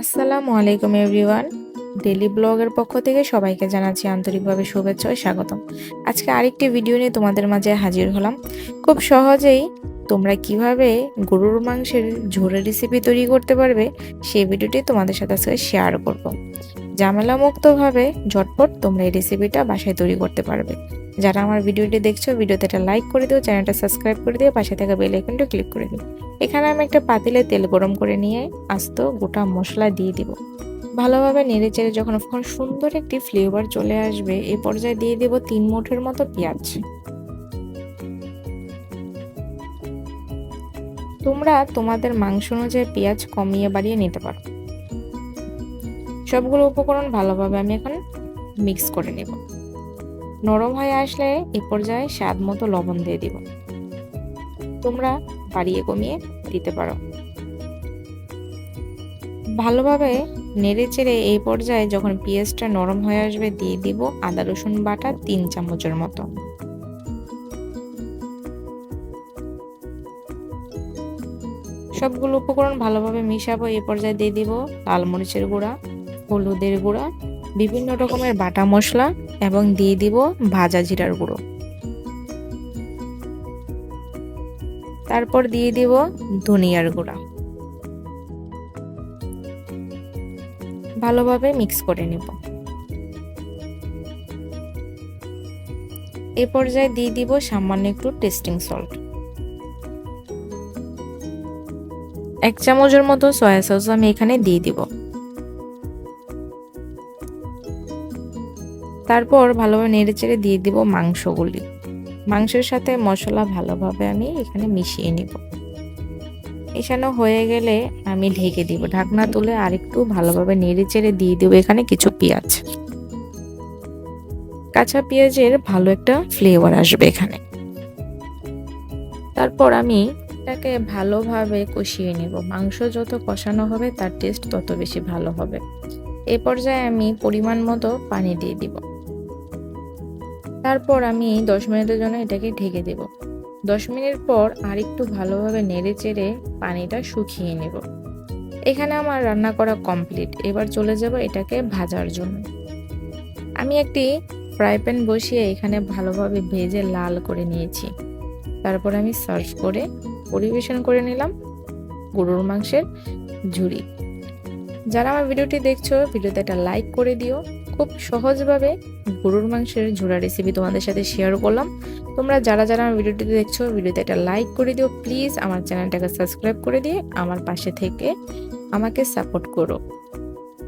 আসসালামু আলাইকুম, everyone. Daily ব্লগের পক্ষ থেকে সবাইকে জানাচ্ছি আন্তরিকভাবে শুভেচ্ছা ও স্বাগতম। আজকে আরেকটি ভিডিও নিয়ে তোমাদের মাঝে হাজির হলাম। খুব সহজেই তোমরা কীভাবে গরুর মাংসের ঝোলের রেসিপি তৈরি করতে পারবে, সেই ভিডিওটি তোমাদের সাথে আজকে শেয়ার করব। ঝামেলা মুক্তভাবে ঝটপট তোমরা এই রেসিপিটা বাসায় তৈরি করতে পারবে। যারা আমার ভিডিওটি দেখছ, ভিডিওতে একটা লাইক করে দিও, চ্যানেলটা সাবস্ক্রাইব করে দিও, পাশে থাকা বেল আইকনটা ক্লিক করে দিও। এখানে আমি একটা পাতিলে তেল গরম করে নিয়ে আস্ত গোটা মশলা দিয়ে দিব। ভালোভাবে নেড়ে চেড়ে যখন সুন্দর একটি ফ্লেভার চলে আসবে এই পর্যায়ে দিয়ে দেব তিন মুঠের মতো পেঁয়াজ। তোমরা তোমাদের মাংস অনুযায়ী পেঁয়াজ কমিয়ে বাড়িয়ে নিতে পারো। সবগুলো উপকরণ ভালোভাবে আমি এখন মিক্স করে নেব। নরম হয়ে আসলে এ পর্যায়ে স্বাদ মতো লবণ দিয়ে দিব। তোমরা বাড়িয়ে কমিয়ে দিতে পারো। ভালোভাবে নেড়ে চেড়ে এই পর্যায়ে যখন পেঁয়াজটা নরম হয়ে আসবে দিয়ে দিব আদা, রসুন বাটা তিন চামচের মতো। সবগুলো উপকরণ ভালোভাবে মিশাবো এই পর্যায়ে দিয়ে দিব লাল মরিচের গুঁড়া হলুদের গুঁড়া, বিভিন্ন রকমের বাটা মশলা এবং দিয়ে দিব ভাজা জিরার গুঁড়ো। তারপর দিয়ে দিব ধনিয়ার গুঁড়া। ভালোভাবে মিক্স করে নেব। এ পর্যায়ে দিয়ে দিব সামান্য একটু টেস্টিং সল্ট। এক চামচের মতো সয়া সস আমি এখানে দিয়ে দিব। তারপর ভালোভাবে নেড়ে চেড়ে দিয়ে দিব মাংসগুলি। মাংসের সাথে মশলা ভালোভাবে আমি এখানে মিশিয়ে নিব। এখানে হয়ে গেলে আমি ঢেকে দিব। ঢাকনা তুলে আরেকটু ভালোভাবে নেড়ে চেড়ে দিয়ে দেবো এখানে কিছু পেঁয়াজ। কাঁচা পেঁয়াজের ভালো একটা ফ্লেভার আসবে এখানে। তারপর আমি এটাকে ভালোভাবে কষিয়ে নেব। মাংস যত কষানো হবে, তার টেস্ট তত বেশি ভালো হবে। এ পর্যায়ে আমি পরিমাণ মতো পানি দিয়ে দিব। তারপর আমি দশ মিনিটের জন্য এটাকে ঢেকে দেব। দশ মিনিট পর আর একটু ভালোভাবে নেড়ে চেড়ে পানিটা শুকিয়ে নেব। এখানে আমার রান্না করা কমপ্লিট। এবার চলে যাব এটাকে ভাজার জন্য। আমি একটি ফ্রাই প্যান বসিয়ে এখানে ভালোভাবে ভেজে লাল করে নিয়েছি। তারপর আমি সার্ভ করে পরিবেশন করে নিলাম গরুর মাংসের ঝুড়ি। যারা আমার ভিডিওটি দেখছ, ভিডিওতে একটা লাইক করে দিও। খুব সহজভাবে গরুর মাংসের ঝোড়া রেসিপি তোমাদের সাথে শেয়ার করলাম। তোমরা যারা যারা আমার ভিডিওটি দেখছ ভিডিওতে একটা লাইক করে দিও প্লিজ আমার চ্যানেলটাকে সাবস্ক্রাইব করে দিয়ে আমার পাশে থেকে আমাকে সাপোর্ট করো।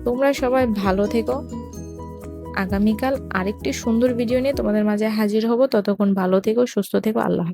তোমরা সবাই ভালো থেকো। আগামীকাল আরেকটি সুন্দর ভিডিও নিয়ে তোমাদের মাঝে হাজির হব। ততক্ষণ ভালো থেকো, সুস্থ থেকো, আল্লাহ